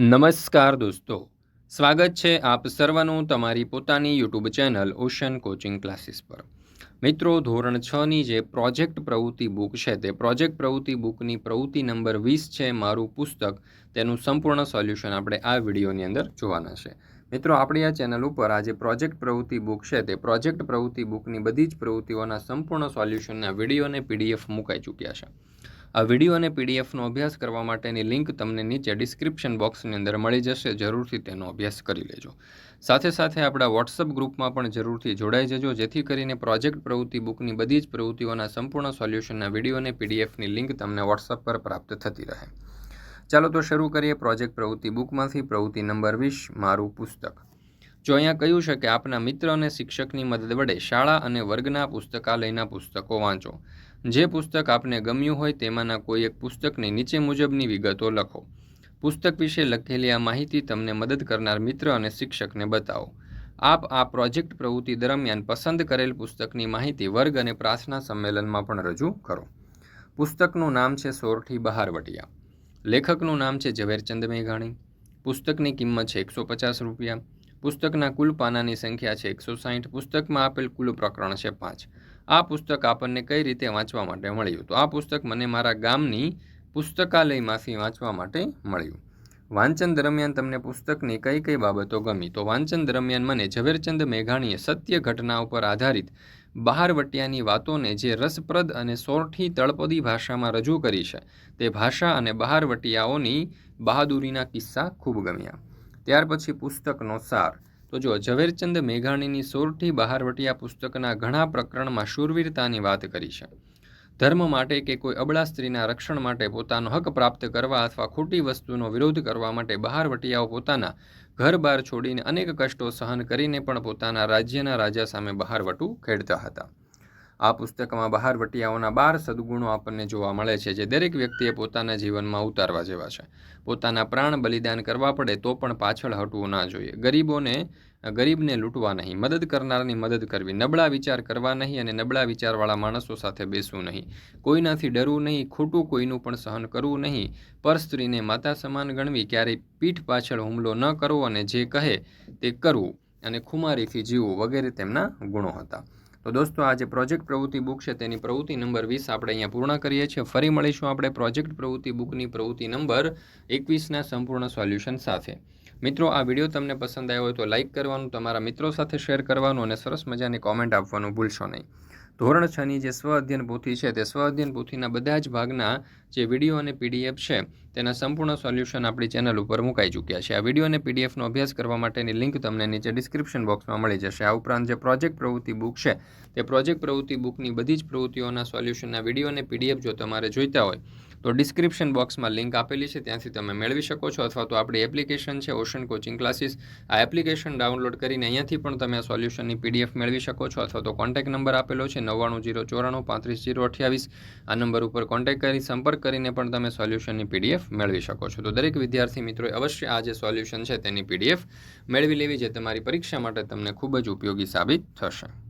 નમસ્કાર દોસ્તો. સ્વાગત છે આપ સર્વનું તમારી પોતાની YouTube channel Ocean coaching classes પર. મિત્રો, ધોરણ છની જે પ્રોજેક્ટ પ્રવૃત્તિ બુક છે, તે પ્રોજેક્ટ પ્રવૃત્તિ બુકની પ્રવૃત્તિ નંબર વીસ છે, મારું પુસ્તક. તેનું સંપૂર્ણ સોલ્યુશન આપણે આ વિડીયોની અંદર જોવાના છે. મિત્રો, આપણી આ ચેનલ ઉપર આ જે પ્રોજેક્ટ પ્રવૃત્તિ બુક છે, તે પ્રોજેક્ટ પ્રવૃત્તિ બુકની બધી જ પ્રવૃત્તિઓના સંપૂર્ણ સોલ્યુશનના વીડિયો અને પીડીએફ મુકાઈ ચૂક્યા છે. આ વીડિયો અને પીડીએફનો અભ્યાસ કરવા માટેની લિંક તમને નીચે ડિસ્ક્રિપ્શન બોક્સની અંદર મળી જશે, જરૂરથી તેનો અભ્યાસ કરી લેજો. સાથે સાથે આપણા વોટ્સઅપ ગ્રુપમાં પણ જરૂરથી જોડાઈ જજો, જેથી કરીને પ્રોજેક્ટ પ્રવૃત્તિ બુકની બધી જ પ્રવૃત્તિઓના સંપૂર્ણ સોલ્યુશનના વીડિયો અને પીડીએફની લિંક તમને વોટ્સઅપ પર પ્રાપ્ત થતી રહે. ચાલો તો શરૂ કરીએ પ્રોજેક્ટ પ્રવૃત્તિ બુકમાંથી. પ્રવૃત્તિ નંબર વીસ, મારું પુસ્તક. જો અહીંયા કહ્યું છે કે આપના મિત્ર અને શિક્ષકની મદદ વડે શાળા અને વર્ગના પુસ્તકાલયના પુસ્તકો વાંચો. જે પુસ્તક આપને ગમ્યું હોય તેમાંના કોઈ એક પુસ્તકની નીચે મુજબની વિગતો લખો. પુસ્તક વિશે લખેલી આ માહિતી તમને મદદ કરનાર મિત્ર અને શિક્ષકને બતાવો. આપ આ પ્રોજેક્ટ પ્રવૃત્તિ દરમિયાન પસંદ કરેલ પુસ્તકની માહિતી વર્ગ અને પ્રાર્થના સંમેલનમાં પણ રજૂ કરો. પુસ્તકનું નામ છે સોરઠી બહારવટિયા. લેખકનું નામ છે ઝવેરચંદ મેઘાણી. પુસ્તકની કિંમત છે એકસો પચાસ રૂપિયા. પુસ્તકના કુલ પાનાની સંખ્યા છે એકસો સાહીઠ. પુસ્તકમાં આપેલ કુલ પ્રકરણ છે પાંચ. આ પુસ્તક આપણને કઈ રીતે વાંચવા માટે મળ્યું? તો આ પુસ્તક મને મારા ગામની પુસ્તકાલયમાંથી વાંચવા માટે મળ્યું. વાંચન દરમિયાન તમને પુસ્તકની કઈ કઈ બાબતો ગમી? તો વાંચન દરમિયાન મને ઝવેરચંદ મેઘાણીએ સત્ય ઘટના ઉપર આધારિત બહારવટિયાની વાતોને જે રસપ્રદ અને સોરઠી તળપદી ભાષામાં રજૂ કરી છે, તે ભાષા અને બહારવટિયાઓની બહાદુરીના કિસ્સા ખૂબ ગમ્યા. ત્યાર પછી પુસ્તકનો સાર. તો જો ઝવેરચંદ મેઘાણીની સોરઠી બહારવટિયા પુસ્તકના ઘણા પ્રકરણમાં શૂરવીરતાની વાત કરી છે. ધર્મ માટે કે કોઈ અબળા સ્ત્રીના રક્ષણ માટે પોતાનો હક પ્રાપ્ત કરવા અથવા ખોટી વસ્તુનો વિરોધ કરવા માટે બહારવટિયાઓ પોતાના ઘર બાર છોડીને અનેક કષ્ટો સહન કરીને પણ પોતાના રાજ્યના રાજા સામે બહારવટું ખેડતા હતા. આ પુસ્તકમાં બહારવટિયાઓના બાર સદગુણો આપણને જોવા મળે છે, જે દરેક વ્યક્તિએ પોતાના જીવનમાં ઉતારવા જેવા છે. પોતાના પ્રાણ બલિદાન કરવા પડે તો પણ પાછળ હટવું ના જોઈએ. ગરીબોને, ગરીબને લૂંટવા નહીં. મદદ કરનારની મદદ કરવી. નબળા વિચાર કરવા નહીં અને નબળા વિચારવાળા માણસો સાથે બેસવું નહીં. કોઈનાથી ડરવું નહીં, ખોટું કોઈનું પણ સહન કરવું નહીં. પર સ્ત્રીને માતા સમાન ગણવી, ક્યારેય પીઠ પાછળ હુમલો ન કરવો અને જે કહે તે કરવું અને ખુમારીથી જીવવું વગેરે તેમના ગુણો હતા. તો દોસ્તો, આ જે પ્રોજેક્ટ પ્રવૃત્તિ બુક છે તેની પ્રવૃત્તિ નંબર વીસ આપણે અહીંયા પૂર્ણ કરીએ છીએ. ફરી મળીશું આપણે પ્રોજેક્ટ પ્રવૃત્તિ બુકની પ્રવૃત્તિ નંબર એકવીસના સંપૂર્ણ સોલ્યુશન સાથે. મિત્રો, આ વીડિયો તમને પસંદ આવ્યો હોય તો લાઇક કરવાનું, તમારા મિત્રો સાથે શેર કરવાનું અને સરસ મજાની કોમેન્ટ આપવાનું ભૂલશો નહીં. ધોરણ છની જે સ્વ અધ્યયન પોથી છે, તે સ્વ અધ્યયન પોથીના બધા જ ભાગના જે વીડિયો અને પીડીએફ છે, તેના સંપૂર્ણ સોલ્યુશન આપણી ચેનલ ઉપર મુકાઈ ચૂક્યા છે. આ વીડિયો અને પીડીએફનો અભ્યાસ કરવા માટેની લિંક તમને નીચે ડિસ્ક્રિપ્શન બોક્સમાં મળી જશે. આ ઉપરાંત જે પ્રોજેક્ટ પ્રવૃત્તિ બુક છે, તે પ્રોજેક્ટ પ્રવૃત્તિ બુકની બધી જ પ્રવૃત્તિઓના સોલ્યુશનના વીડિયો અને પીડીએફ જો તમારે જોઈતા હોય તો ડિસ્ક્રિપ્શન બોક્સમાં લિંક આપેલી છે, ત્યાંથી તમે મેળવી શકો છો, અથવા તો આપણી એપ્લિકેશન છે ઓશન કોચિંગ ક્લાસીસ આ એપ્લિકેશન ડાઉનલોડ કરીને અહીંયાથી પણ તમે આ સોલ્યુશનની પીડીએફ મેળવી શકો છો, અથવા તો કોન્ટેક્ટ નંબર આપેલો છે, નવ્વાણું જીરો ચોરાણું પાંત્રીસ જીરો અઠ્યાવીસ. આ નંબર ઉપર કોન્ટેક્ટ કરી, સંપર્ક કરીને પણ તમે સોલ્યુશનની પીડીએફ મેળવી શકો છો. તો દરેક વિદ્યાર્થી મિત્રોએ અવશ્ય આ જે સોલ્યુશન છે, તેની પીડીએફ મેળવી લેવી, જે તમારી પરીક્ષા માટે તમને ખૂબ જ ઉપયોગી સાબિત થશે.